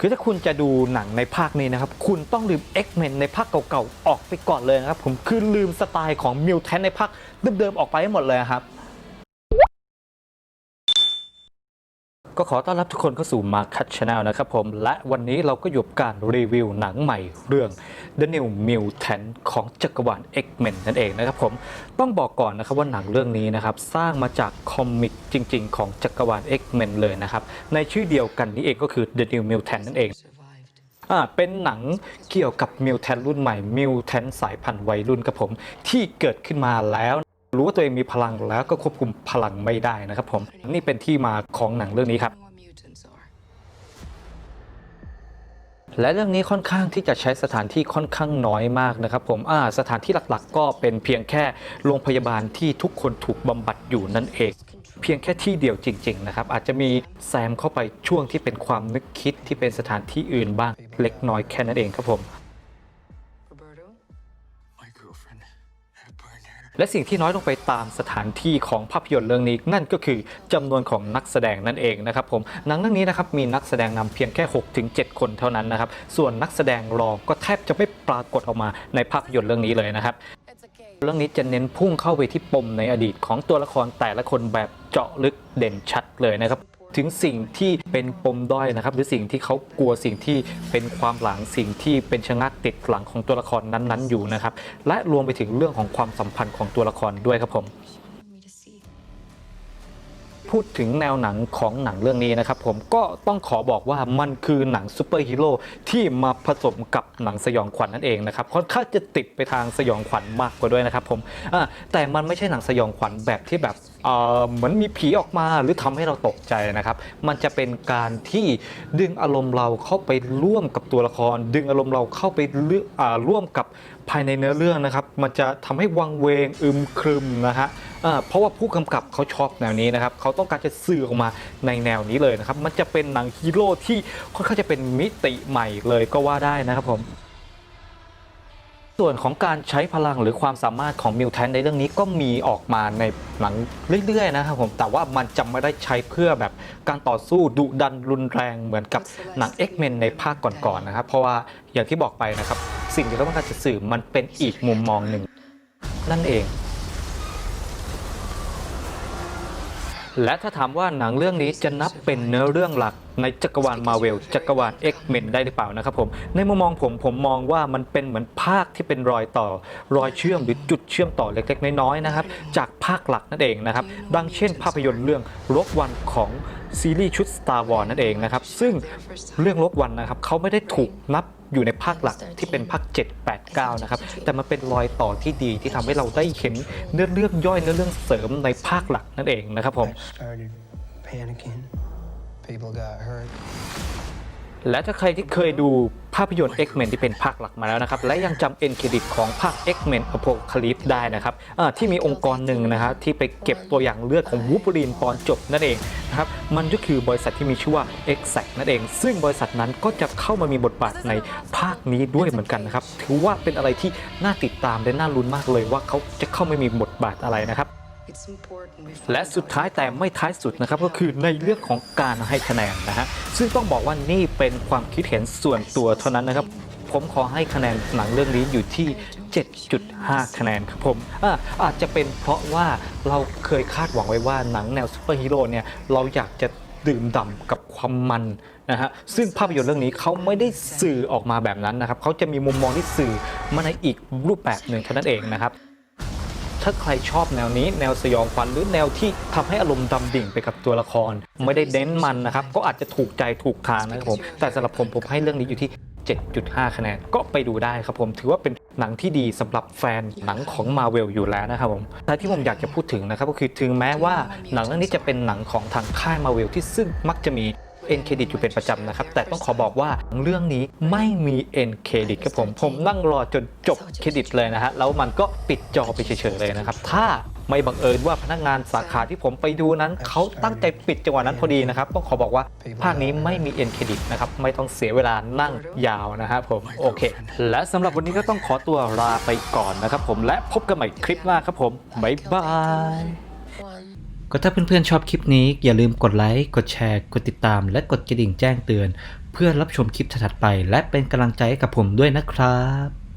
คือถ้าคุณจะดูหนังในภาคนี้นะครับ คุณต้องลืม X-Men ในภาคเก่าๆ ออกไปก่อนเลยนะครับ ผมคือลืมสไตล์ของมิวแทนในภาคเดิมๆ ออกไปให้หมดเลยครับ ก็ขอต้อนรับทุกคนเข้าสู่ Market Channel นะครับผม และวันนี้เราก็อยู่กับการรีวิวหนังใหม่เรื่อง The New Mutant ของจักรวาล X-Men นั่นเองนะครับผม ต้องบอกก่อนนะครับว่าหนังเรื่องนี้นะครับ สร้างมาจากคอมิกจริง ๆ ของจักรวาล X-Men เลยนะครับ ในชื่อเดียวกันนี้เองก็คือ The New Mutant นั่นเองอ่าเป็นหนังเกี่ยวกับมิวแทนรุ่นใหม่มิวแทนสายพันธุ์วัยรุ่นครับผมที่เกิดขึ้นมาแล้ว รู้ว่าตัวเองมีพลังแล้วก็ควบคุมพลังไม่ได้นะครับผมนี่เป็นที่มาของหนังเรื่องนี้ครับและเรื่องนี้ค่อนข้างที่จะใช้สถานที่ค่อนข้างน้อยมากนะครับผมสถานที่หลักๆ ก็เป็นเพียงแค่โรงพยาบาลที่ทุกคนถูกบำบัดอยู่นั่นเอง เพียงแค่ที่เดียวจริง ๆ นะครับ อาจจะมีแซมเข้าไปช่วงที่เป็นความนึกคิดที่เป็นสถานที่อื่นบ้างเล็กน้อยแค่นั้นเองครับผม และสิ่งที่น้อยลงไปตามสถานที่ของภาพยนตร์เรื่องนี้ นั่นก็คือจำนวนของนักแสดงนั่นเองนะครับผมหนังเรื่องนี้นะครับมีนักแสดงนำเพียงแค่ 6-7 คนเท่านั้นนะครับส่วนนักแสดงรองก็แทบจะไม่ปรากฏออกมาในภาพยนตร์เรื่องนี้เลยนะครับเรื่องนี้จะเน้นพุ่งเข้าไปที่ปมในอดีตของตัวละครแต่ละคนแบบเจาะลึกเด่นชัดเลยนะครับ ถึงสิ่งที่เป็นปมด้อยนะครับ หรือสิ่งที่เขากลัวสิ่งที่เป็นความหลังสิ่งที่เป็นชะงักติดหลังของตัวละครนั้นๆ อยู่นะครับ และรวมไปถึงเรื่องของความสัมพันธ์ของตัวละครด้วยครับผม พูดถึงแนวหนังของหนังเรื่องนี้นะครับผมก็ต้องขอบอกว่ามันคือหนังซูเปอร์ฮีโร่ที่มาผสมกับหนังสยองขวัญนั่นเองนะครับค่อนข้างจะติดไปทางสยองขวัญมากกว่าด้วยนะครับผมแต่มันไม่ใช่หนังสยองขวัญแบบที่แบบเออเหมือนมีผีออกมาหรือทำให้เราตกใจนะครับ มันจะเป็นการที่ดึงอารมณ์เราเข้าไปร่วมกับตัวละคร ดึงอารมณ์เราเข้าไปเลือร่วมกับภายในเนื้อเรื่องนะครับ มันจะทำให้วังเวงอึมครึมนะฮะ เพราะว่าผู้กำกับเขาชอบแนวนี้นะครับเขาต้องการจะสื่อออกมาในแนวนี้เลยนะครับ มันจะเป็นหนังฮีโร่ที่ค่อนข้างจะเป็นมิติใหม่เลยก็ว่าได้นะครับผมส่วนของการใช้พลังหรือความสามารถของมิวแทนในเรื่องนี้ก็มีออกมาในหนังเรื่อยๆนะครับผมแต่ว่ามันจะไม่ได้ใช้เพื่อแบบการต่อสู้ดุดันรุนแรงเหมือนกับหนัง X-Men ในภาคก่อนๆนะครับ เพราะว่าอย่างที่บอกไปนะครับ สิ่งที่เขาต้องการจะสื่อมันเป็นอีกมุมมองหนึ่งนั่นเอง และถ้าถามว่าหนังเรื่องนี้จะนับเป็นเนื้อเรื่องหลักในจักรวาลมาเวลจักรวาล X-Men ได้หรือเปล่านะครับผมในมุมมองผมผมมองว่ามันเป็นเหมือนภาคที่เป็นรอยต่อ รอยเชื่อมหรือจุดเชื่อมต่อเล็กๆ น้อยๆนะครับจากภาคหลักนั่นเองนะครับดังเช่นภาพยนตร์เรื่องรกวันของซีรีส์ชุด Star Wars นั่นเองนะครับซึ่งเรื่องรกวันนะครับเขาไม่ได้ถูกนับ อยู่ในภาคหลักที่เป็นภาค 7 8 9 นะครับ แต่มันเป็นรอยต่อที่ดีที่ทำให้เราได้เห็นเนื้อเรื่องย่อยเนื้อเรื่องเสริมในภาคหลักนั่นเองนะครับผม I started panicking. People got hurt. และถ้าใครที่เคยดูภาพยนตร์ X-Men ที่เป็นภาคหลักมาแล้วนะครับ และยังจำเอ็นเครดิตของภาค X-Men Apocalypse ได้นะครับที่มีองค์กรหนึ่งนะครับที่ไปเก็บตัวอย่างเลือดของวูป r รีนตอนจบนั่นเองนะครับมันก็คือบริษัทที่มีชื่อว่า Exact นั่นเอง ซึ่งบริษัทนั้นก็จะเข้ามามีบทบาทในภาคนี้ด้วยเหมือนกันนะครับถือว่าเป็นอะไรที่น่าติดตามและน่าลุ้นมากเลยว่าเขาจะเข้ามามีบทบาทอะไรนะครับ และสุดท้ายแต่ไม่ท้ายสุดนะครับก็คือในเรื่องของการให้คะแนนนะฮะซึ่งต้องบอกว่านี่เป็นความคิดเห็นส่วนตัวเท่านั้นนะครับ ผมขอให้คะแนนหนังเรื่องนี้อยู่ที่ 7.5 คะแนนครับผมอาอาจจะเป็นเพราะว่าเราเคยคาดหวังไว้ว่าหนังแนวซูเปอร์ฮีโร่เนี่ยเราอยากจะดื่มด่ำกับความมันนะฮะซึ่งภาพยนตร์เรื่องนี้เขาไม่ได้สื่อออกมาแบบนั้นนะครับเขาจะมีมุมมองที่สื่อมาในอีกรูปแบบหนึ่งเท่านั้นเองนะครับ ถ้าใครชอบแนวนี้ แนวสยองขวัญหรือแนวที่ทำให้อารมณ์ดำดิ่งไปกับตัวละคร ไม่ได้เน้นมันนะครับ ก็อาจจะถูกใจถูกทางนะครับผมแต่สำหรับผมผมให้เรื่องนี้อยู่ที่ 7.5 คะแนนก็ไปดูได้ครับผมถือว่าเป็นหนังที่ดีสำหรับแฟนหนังของมาเวลอยู่แล้วนะครับผมแต่ที่ผมอยากจะพูดถึงนะครับก็คือถึงแม้ว่าหนังเรื่องนี้จะเป็นหนังของทางค่ายมาเวลที่ซึ่งมักจะมี เอ็นเครดิตอยู่เป็นประจำนะครับ แต่ต้องขอบอกว่าเรื่องนี้ไม่มีเอ็นเครดิตครับผม ผมนั่งรอจนจบเครดิตเลยนะฮะ แล้วมันก็ปิดจอไปเฉยๆเลยนะครับ ถ้าไม่บังเอิญว่าพนักงานสาขาที่ผมไปดูนั้น เขาตั้งใจปิดจังหวะนั้นพอดีนะครับ ต้องขอบอกว่าภาคนี้ไม่มีเอ็นเครดิตนะครับ ไม่ต้องเสียเวลานั่งยาวนะครับผม โอเค และสำหรับวันนี้ก็ต้องขอตัวลาไปก่อนนะครับผม และพบกันใหม่คลิปหน้าครับผม บ๊ายบาย one. ก็ถ้าเพื่อนๆชอบคลิปนี้ อย่าลืมกดไลค์ กดแชร์ กดติดตาม และกดกระดิ่งแจ้งเตือน เพื่อรับชมคลิปถัดๆไป และเป็นกำลังใจให้กับผมด้วยนะครับ